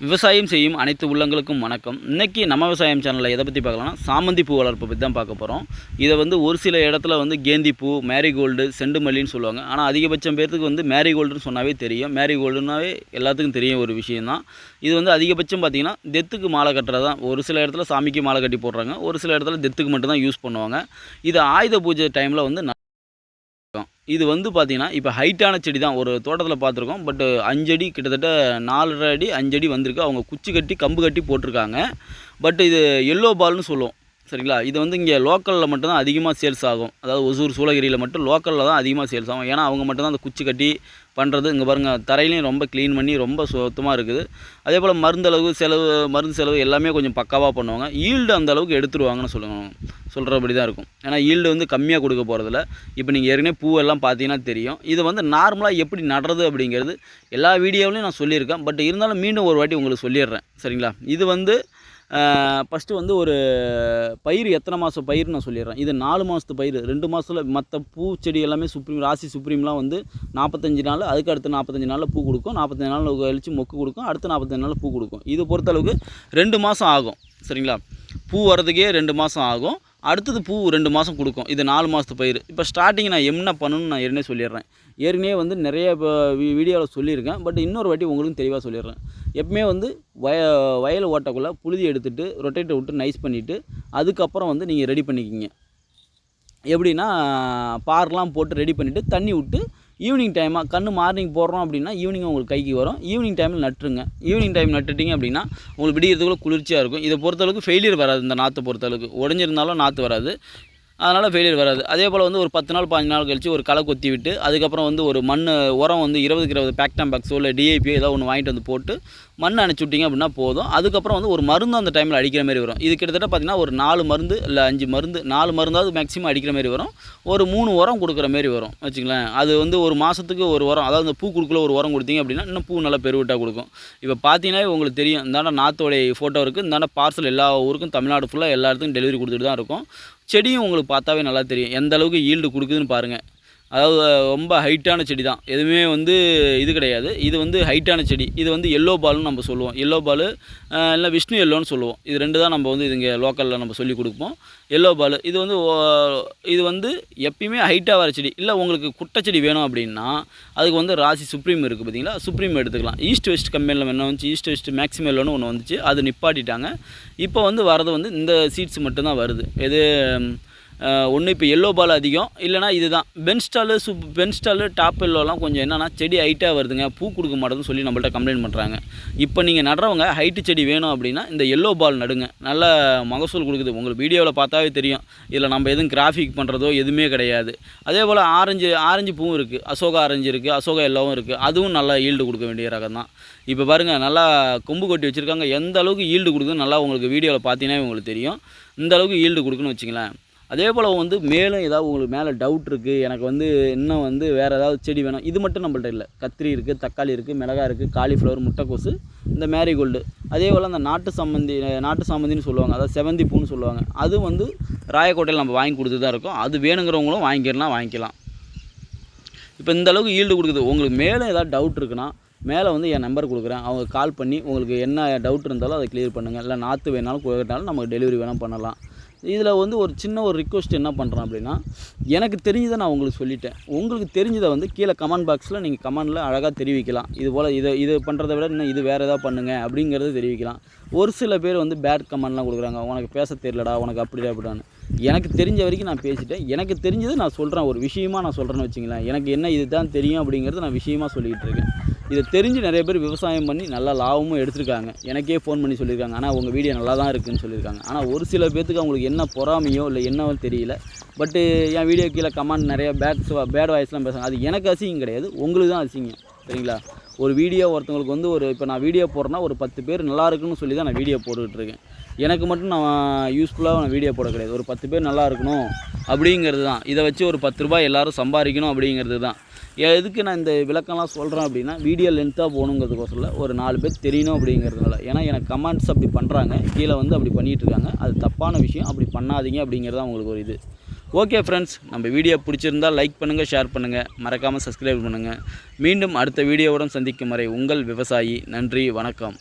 விவசாயம் செய்யும் அனைத்து உள்ளங்களுக்கும் வணக்கம். இன்றைக்கி நம்ம விவசாயம் சேனலில் எதை பற்றி பார்க்கலாம்னா சாமந்தி பூ வளர்ப்பு பற்றி தான் பார்க்க போகிறோம் இதை வந்து ஒரு சில இடத்துல வந்து கேந்தி பூ மேரிகோல்டு செண்டு மல்லின்னு சொல்லுவாங்க. ஆனால் அதிகபட்சம் பேர்த்துக்கு வந்து மேரிகோல்டுன்னு சொன்னாவே தெரியும். மேரிகோல்டுனாவே எல்லாத்துக்கும் தெரியும் ஒரு விஷயந்தான் இது வந்து அதிகபட்சம் பார்த்திங்கன்னா தெத்துக்கு மாலை கட்டுறது தான் ஒரு சில இடத்துல சாமிக்கு மாலை கட்டி போடுறாங்க. ஒரு சில இடத்துல தெத்துக்கு மட்டும்தான் யூஸ் பண்ணுவாங்க. இது ஆயுத பூஜை டைமில் வந்து இது வந்து பார்த்தீங்கன்னா இப்போ ஹைட்டான செடி தான் ஒரு தோட்டத்தில் பார்த்துருக்கோம் பட் அஞ்சடி கிட்டத்தட்ட நாலரை அடி அஞ்சடி வந்திருக்கு. அவங்க குச்சி கட்டி கம்பு கட்டி போட்டிருக்காங்க. பட் இது எல்லோ பால்னு சொல்லுவோம். சரிங்களா? இது வந்து இங்கே லோக்கலில் மட்டும்தான் அதிகமாக சேல்ஸ் ஆகும். அதாவது ஒசூர் சூளகிரியில் மட்டும் லோக்கலில் தான் அதிகமாக சேல்ஸ் ஆகும். ஏன்னா அவங்க மட்டும்தான் அந்த குச்சி கட்டி பண்ணுறது இங்கே பாருங்கள் தரையிலையும் ரொம்ப க்ளீன் பண்ணி ரொம்ப சுத்தமாக இருக்குது. அதே போல் மருந்தளவு செலவு மருந்து செலவு எல்லாமே கொஞ்சம் பக்காவாக பண்ணுவாங்க. ஈல்டு அந்த அளவுக்கு எடுத்துருவாங்கன்னு சொல்லுவாங்க சொல்கிறபடி தான் இருக்கும். ஏன்னா ஈல்டு வந்து கம்மியாக கொடுக்க போகிறதில்ல இப்போ நீங்கள் ஏற்கனவே பூவெல்லாம் பார்த்தீங்கன்னா தெரியும். இது வந்து நார்மலாக எப்படி நடுறது அப்படிங்கிறது எல்லா வீடியோவிலையும் நான் சொல்லியிருக்கேன். பட் இருந்தாலும் மீண்டும் ஒரு வாட்டி உங்களுக்கு சொல்லிடுறேன். சரிங்களா? இது வந்து ஃபஸ்ட்டு வந்து ஒரு பயிர் எத்தனை மாதம் பயிர்னு நான் சொல்லிடுறேன். இது நாலு மாதத்து பயிர். ரெண்டு மாதத்தில் மற்ற பூச்செடி எல்லாமே சுப்ரீம் ராசி சுப்ரீம்லாம் வந்து நாற்பத்தஞ்சு நாள் அதுக்கு அடுத்து நாற்பத்தஞ்சு நாளில் பூ கொடுக்கும். நாற்பத்தஞ்சு நாள் கழிச்சு மொக்கு கொடுக்கும். அடுத்து நாற்பத்தஞ்சு நாளில் பூ கொடுக்கும். இது பொறுத்தளவுக்கு ரெண்டு மாதம் ஆகும். சரிங்களா? பூ வரதுக்கே ரெண்டு மாதம் ஆகும். அடுத்தது பூ ரெண்டு மாதம் கொடுக்கும். இது நாலு மாதத்து பயிர். இப்போ ஸ்டார்டிங் நான் என்ன பண்ணணும்னு நான் ஏற்கனவே சொல்லிடுறேன். ஏற்கனவே வந்து நிறைய வீடியோவில் சொல்லியிருக்கேன். பட் இன்னொரு வாட்டி உங்களுக்கு தெளிவாக சொல்லிடுறேன். எப்பவுமே வந்து வய வயல் ஓட்டக்குள்ளே புழுதி எடுத்துகிட்டு ரொட்டேட்டை விட்டு நைஸ் பண்ணிவிட்டு அதுக்கப்புறம் வந்து நீங்கள் ரெடி பண்ணிக்கிங்க. எப்படின்னா பார்லாம் போட்டு ரெடி பண்ணிவிட்டு தண்ணி விட்டு ஈவினிங் டைமாக கன்று மார்னிங் போடுறோம் அப்படின்னா ஈவினிங் உங்களுக்கு கைக்கு வரும். ஈவினிங் டைமில் நட்டுருங்க. ஈவினிங் டைம் நட்டுட்டிங்க அப்படின்னா உங்களுக்கு விடியறதுக்குள்ள குளிர்ச்சியாக இருக்கும். இதை பொறுத்தளவுக்கு ஃபெயிலியர் வராது. இந்த நாற்றை பொறுத்தளவுக்கு. உடஞ்சிருந்தாலும் நாற்று வராது. அதனால் ஃபெயிலியர் வராது. அதே போல் வந்து ஒரு பத்து நாள் பாஞ்சு நாள் கழித்து ஒரு களை கொத்தி விட்டு அதுக்கப்புறம் வந்து ஒரு மண் உரம் வந்து இருபதுக்கு இருபது பேக்டாம் பேக்ஸோ இல்லை டிஐபியோ ஏதோ ஒன்று வாங்கிட்டு வந்து போட்டு மண் அணைச்சி விட்டிங்க அப்படின்னா போதும். அதுக்கப்புறம் வந்து ஒரு மருந்து அந்த டைமில் அடிக்கிற மாதிரி வரும். இது கிட்டத்தட்ட பார்த்திங்கன்னா ஒரு நாலு மருந்து இல்லை அஞ்சு மருந்து நாலு மருந்தாவது மேக்ஸிமம் அடிக்கிற மாதிரி வரும். ஒரு மூணு உரம் கொடுக்குற மாதிரி வரும். வச்சுங்களேன் அது வந்து ஒரு மாதத்துக்கு ஒரு உரம் அதாவது அந்த பூ கொடுக்கல ஒரு உரம் கொடுத்தீங்க அப்படின்னா இன்னும் பூ நல்லா பெருவிட்டாக கொடுக்கும். இப்போ பார்த்தீங்கன்னா உங்களுக்கு தெரியும். இந்தாண்ட நாத்தோடைய ஃபோட்டோ இருக்குது இந்தாண்ட பார்சல் எல்லா ஊருக்கும் தமிழ்நாடு ஃபுல்லாக எல்லா இடத்துக்கும் டெலிவரி கொடுத்துட்டு தான் இருக்கும். செடியும் உங்களுக்கு பார்த்தாவே நல்லா தெரியும். எந்த அளவுக்கு ஈல்டு கொடுக்குதுன்னு பாருங்கள் அதாவது ரொம்ப ஹைட்டான செடி தான் எதுவுமே வந்து இது கிடையாது. இது வந்து ஹைட்டான செடி. இது வந்து எல்லோ பால்னு நம்ம சொல்லுவோம். எல்லோ பால் இல்லை விஷ்ணு எல்லோன்னு சொல்லுவோம். இது ரெண்டு தான் நம்ம வந்து இது இங்கே லோக்கலில் நம்ம சொல்லி கொடுப்போம். எல்லோ பால் இது வந்து ஓ- இது வந்து எப்பயுமே ஹைட்டாக வர செடி. இல்லை உங்களுக்கு குட்டை செடி வேணும் அப்படின்னா அதுக்கு வந்து ராசி சுப்ரீம் இருக்குது பார்த்தீங்களா சுப்ரீம் எடுத்துக்கலாம். ஈஸ்ட் வெஸ்ட் கம்பெனியில் என்ன வந்துச்சு. ஈஸ்ட் வெஸ்ட் மேக்ஸிமம் எல்லோன்னு ஒன்று வந்துச்சு. அது நிப்பாட்டிட்டாங்க. இப்போ வந்து வரது வந்து இந்த சீட்ஸ் மட்டும்தான் வருது. எது ஒன்று இப்போ எல்லோ பால் அதிகம். இல்லைனா இதுதான். பென்ஸ்டாலு சூப் பென்ஸ்டாலு டாப் எல்லோலாம் கொஞ்சம் என்னென்னா செடி ஹைட்டாக வருதுங்க. பூ கொடுக்க மாட்டேதுன்னு சொல்லி நம்மள்ட்ட கம்ப்ளைண்ட் பண்ணுறாங்க இப்போ நீங்கள் நடுறவங்க ஹைட்டு செடி வேணும் அப்படின்னா இந்த எல்லோ பால் நடுங்க. நல்ல மகசூல் கொடுக்குது. உங்களுக்கு வீடியோவில் பார்த்தாவே தெரியும். இதில் நம்ம எதுவும் கிராஃபிக் பண்ணுறதோ எதுவுமே கிடையாது. அதே போல் ஆரஞ்சு ஆரஞ்சு பூவும் இருக்குது அசோகா ஆரஞ்சு இருக்குது அசோகா எல்லோவும் இருக்குது அதுவும் நல்லா ஈல்டு கொடுக்க வேண்டிய ரகம் தான். இப்போ பாருங்கள் நல்லா கொம்பு கொட்டி வச்சுருக்காங்க. எந்த அளவுக்கு ஈல்டு கொடுக்குதுன்னு நல்லா உங்களுக்கு வீடியோவில் பார்த்தீங்கன்னா உங்களுக்கு தெரியும். இந்த அளவுக்கு ஈல்டு கொடுக்குன்னு வச்சுங்களேன் அதே போல் வந்து மேலும் ஏதாவது உங்களுக்கு மேலே டவுட் இருக்குது எனக்கு வந்து இன்னும் வந்து வேறு ஏதாவது செடி வேணும் இது மட்டும் நம்மள்ட்ட இல்லை. கத்திரி இருக்குது தக்காளி இருக்குது மிளகாய் இருக்குது காலிஃப்ளவர் முட்டைக்கோசு இந்த மேரிகோல்டு அதே போல் அந்த நாட்டு சம்மந்தி நாட்டு சாமந்தின்னு சொல்லுவாங்க அதாவது செவந்தி பூன்னு சொல்லுவாங்க. அது வந்து ராயக்கோட்டையில் நம்ம வாங்கி கொடுத்து தான் இருக்கோம். அது வேணுங்கிறவங்களும் வாங்கிக்கலாம் வாங்கிக்கலாம். இப்போ இந்த அளவுக்கு ஈல்டு கொடுக்குது. உங்களுக்கு மேலே ஏதாவது டவுட் இருக்குன்னா மேலே வந்து என் நம்பர் கொடுக்குறேன். அவங்க கால் பண்ணி உங்களுக்கு என்ன டவுட் இருந்தாலும் அதை கிளியர் பண்ணுங்கள் இல்லை நாற்று வேணாலும் கேட்டாலும் நமக்கு டெலிவரி வேணால் பண்ணலாம். இதில் வந்து ஒரு சின்ன ஒரு ரிக்வஸ்ட் என்ன பண்ணுறேன் அப்படின்னா எனக்கு தெரிஞ்சதை நான் உங்களுக்கு சொல்லிட்டேன். உங்களுக்கு தெரிஞ்சதை வந்து கீழே கமெண்ட் பாக்ஸில் நீங்கள் கமெண்டில் அழகாக தெரிவிக்கலாம். இது போல் இதை இது பண்ணுறதை விட இன்னும் இது வேறு எதாவது பண்ணுங்கள் அப்படிங்கிறத தெரிவிக்கலாம். ஒரு சில பேர் வந்து பேட் கமெண்ட்லாம் கொடுக்குறாங்க. உனக்கு பேச தெரியலடா உனக்கு அப்படிடா அப்படிடான்னு எனக்கு தெரிஞ்ச வரைக்கும் நான் பேசிட்டேன். எனக்கு தெரிஞ்சது நான் சொல்கிறேன் ஒரு விஷயமா நான் சொல்கிறேன்னு வச்சுங்களேன். எனக்கு என்ன இதுதான் தெரியும் அப்படிங்கிறது நான் விஷயமா சொல்லிக்கிட்டு இருக்கேன். இதை தெரிஞ்சு நிறைய பேர் விவசாயம் பண்ணி நல்லா லாபமும் எடுத்திருக்காங்க. எனக்கே ஃபோன் பண்ணி சொல்லியிருக்காங்க. ஆனால் உங்கள் வீடியோ நல்லா தான் இருக்குதுன்னு சொல்லியிருக்காங்க. ஆனால் ஒரு சில பேர்த்துக்கு அவங்களுக்கு என்ன பொறாமையோ இல்லை என்னவோ தெரியல. பட்டு என் வீடியோ கீழே கமெண்ட் நிறைய பேட்ஸ் பேட் வாய்ஸ்லாம் பேசுகிறாங்க அது எனக்கு அசிங்கம் கிடையாது. உங்களுக்கு தான் அசிங்கம். சரிங்களா? ஒரு வீடியோ ஒருத்தவங்களுக்கு வந்து ஒரு இப்போ நான் வீடியோ போடுறேன்னா ஒரு பத்து பேர் நல்லா இருக்குன்னு சொல்லி தான் நான் வீடியோ போட்டுக்கிட்டுருக்கேன் எனக்கு மட்டும் நான் யூஸ்ஃபுல்லாக நான் வீடியோ போட கிடையாது. ஒரு பத்து பேர் நல்லா இருக்கணும் அப்படிங்கிறது தான். இதை வச்சு ஒரு பத்து ரூபாய் எல்லோரும் சம்பாதிக்கணும் அப்படிங்கிறது தான். எதுக்கு நான் இந்த விளக்கம்லாம் சொல்கிறேன் அப்படின்னா வீடியோ லென்த்தாக போகணுங்கிறதுக்கோசரில் ஒரு நாலு பேர் தெரியணும் அப்படிங்கிறதுனால. ஏன்னா எனக்கு கமெண்ட்ஸ் அப்படி பண்ணுறாங்க கீழே வந்து அப்படி பண்ணிகிட்டு இருக்காங்க. அது தப்பான விஷயம். அப்படி பண்ணாதீங்க அப்படிங்கிறது தான் உங்களுக்கு ஒரு இது. ஓகே ஃப்ரெண்ட்ஸ் நம்ம வீடியோ பிடிச்சிருந்தால் லைக் பண்ணுங்கள் ஷேர் பண்ணுங்கள் மறக்காமல் சப்ஸ்கிரைப் பண்ணுங்கள் மீண்டும் அடுத்த வீடியோவுடன் சந்திக்கும் வரை உங்கள் விவசாயி. நன்றி வணக்கம்.